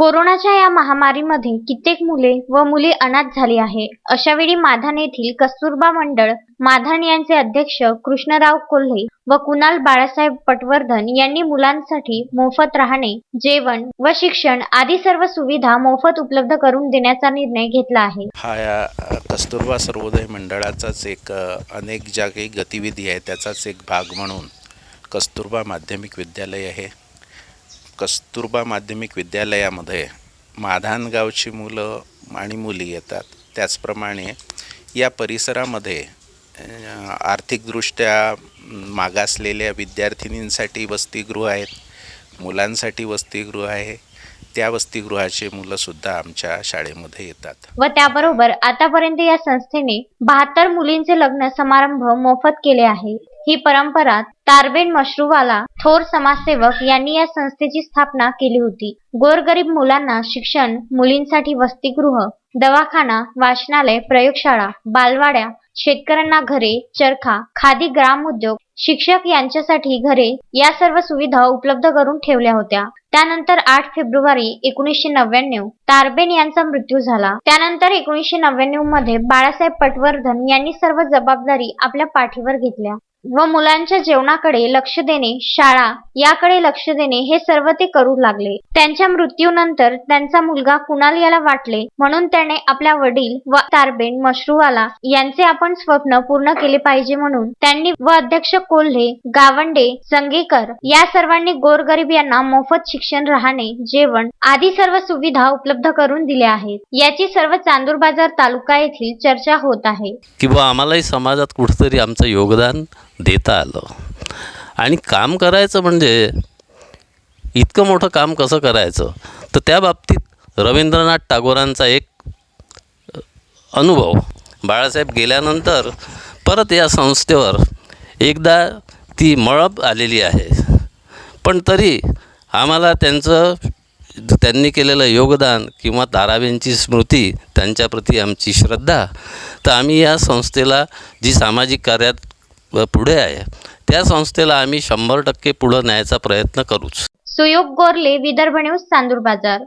कोरोनाच्या या महामारीमध्ये कित्येक मुले व मुली अनाथ झाली आहे. अशावेळी माधान येथील कस्तुरबा मंडळ माधान यांचे अध्यक्ष कृष्णराव कोल्हे व कुणाल बाळासाहेब पटवर्धन यांनी मुलांसाठी मोफत राहणे जेवण व शिक्षण आदी सर्व सुविधा मोफत उपलब्ध करून देण्याचा निर्णय घेतला आहे. हा या कस्तुरबा सर्वोदय मंडळाचाच एक अनेक ज्या काही गतिविधी आहे. त्याचाच एक भाग म्हणून कस्तुरबा माध्यमिक विद्यालय आहे. कस्तुरबा माध्यमिक विद्यालयामध्ये माधानगावची मुलं आणि मुली येतात. त्याचप्रमाणे या परिसरामध्ये आर्थिकदृष्ट्या मागासलेल्या विद्यार्थिनींसाठी वसतिगृह आहेत मुलांसाठी वसतिगृह आहे त्या वसतिगृहाची मुलंसुद्धा आमच्या शाळेमध्ये येतात. व त्याबरोबर आतापर्यंत या संस्थेने बहात्तर मुलींचे लग्न समारंभ मोफत केले आहे ही परंपरा तारबेन मशरूवाला थोर समाजसेवक यांनी या संस्थेची स्थापना केली होती. गोरगरीब मुलांना शिक्षण मुलींसाठी वसतिगृह दवाखाना वाचनालय प्रयोगशाळा बालवाड्या शेतकऱ्यांना घरे चरखा खादी ग्रामोद्योग शिक्षक यांच्यासाठी घरे या सर्व सुविधा उपलब्ध करून ठेवल्या होत्या. त्यानंतर आठ फेब्रुवारी एकोणीसशे नव्याण्णव तारबेन यांचा मृत्यू झाला. त्यानंतर एकोणीसशे नव्याण्णवमध्ये बाळासाहेब पटवर्धन यांनी सर्व जबाबदारी आपल्या पाठीवर घेतल्या. व मुलांच्या जेवणाकडे लक्ष देणे शाळा याकडे लक्ष देणे हे सर्व ते करू लागले. त्यांच्या मृत्यूनंतर त्यांचा मुलगा कुणाल याला वाटले म्हणून त्याने आपल्या वडील व तारबेन मशरूवाला यांचे आपण स्वप्न पूर्ण केले पाहिजे म्हणून त्यांनी व अध्यक्ष कोल्हे गावंडे संगेकर या सर्वांनी गोरगरीब यांना मोफत शिक्षण राहणे जेवण आदी सर्व सुविधा उपलब्ध करून दिल्या आहेत. याची सर्व चांदूर बाजार तालुका येथील चर्चा होत आहे. किंवा आम्हालाही समाजात कुठेतरी आमचं योगदान देता आलं. आणि काम करायचं म्हणजे इतकं मोठं काम कसं करायचं? तर त्या बाबतीत रवींद्रनाथ टागोरांचा एक अनुभव. बाळासाहेब गेल्यानंतर परत या संस्थेवर एकदा ती मळब आलेली आहे. पण तरी आम्हाला त्यांचं त्यांनी केलेलं योगदान किंवा ताराबाईंची स्मृती त्यांच्याप्रती आमची श्रद्धा. तर आम्ही या संस्थेला जी सामाजिक कार्यात पुढे आहे. त्या संस्थेला आम्ही शंभर टक्के पुढे न्यायचा प्रयत्न करूच. सुयोग गोरले विदर्भ न्यूज चांदूर बाजार.